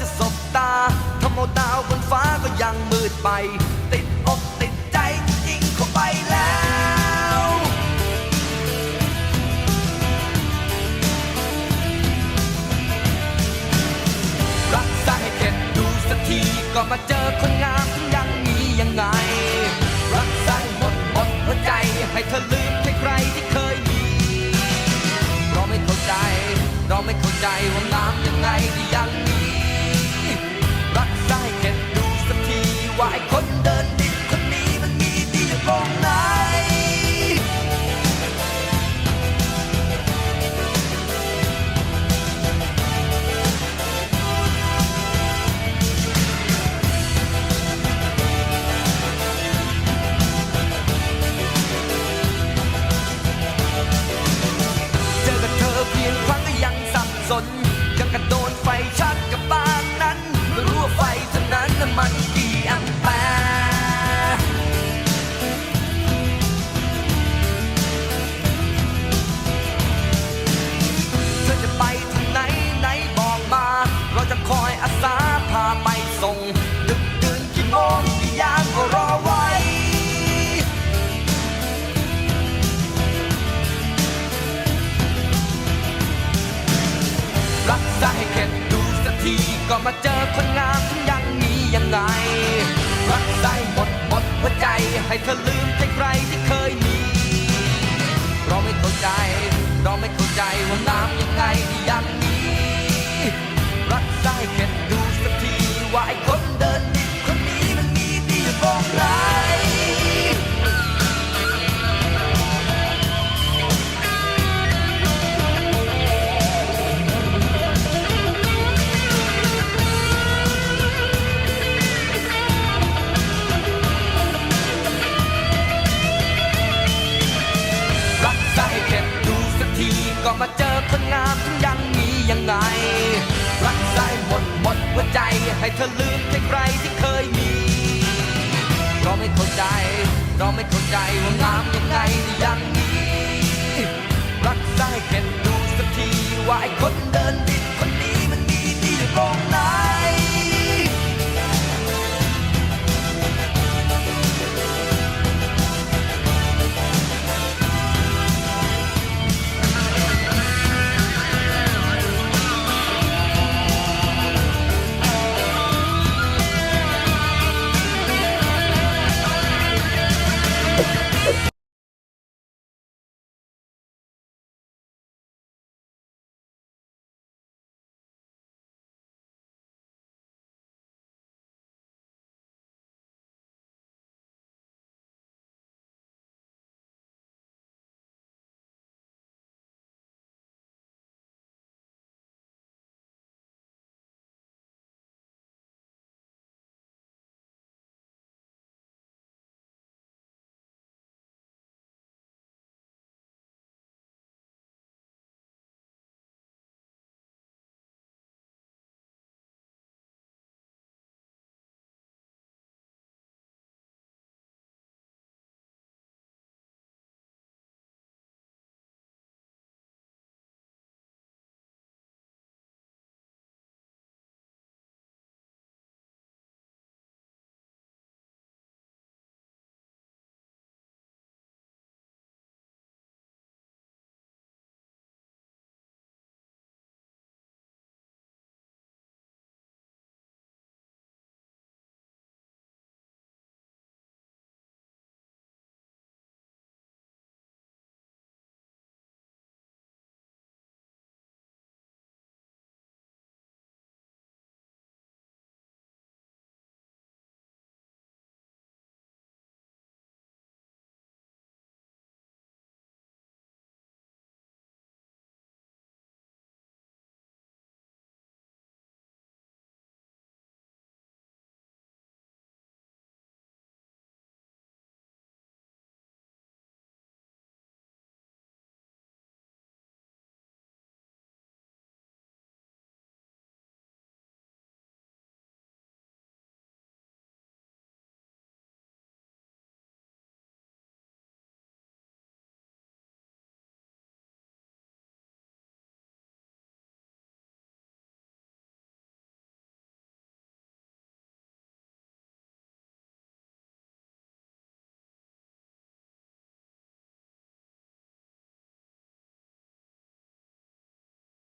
จะสบตาทำเอาดาวบนฟ้าก็ยังมืดไป ติดอกติดใจจริงเข้าไปแล้ว รักษาให้เก็บดูสักทีก็มาเจอคนงามยังมียังไง รักษาหมดหมดหัวใจให้เธอลืมใครใครที่เคยมีเราไม่เข้าใจ เราไม่เข้าใจว่างามยังไงที่ยังมี ว่าไอ้คนเดิน มาเจอคนงามทั้งยังมียังไง รักษาให้หมดหมดหัวใจ ให้เธอลืมใครๆที่เคยมี เราไม่เข้าใจ เราไม่เข้าใจว่าน้ำยังไงที่ยังมี รักได้เข็ดดูสักทีว่าไอ้คน ให้เธอลืมใครที่เคยมี เราไม่เข้าใจ เราไม่เข้าใจว่างามยังไงอยังนี้ รักได้เข็ดดูสักทีว่าไอ้คนเดินดิน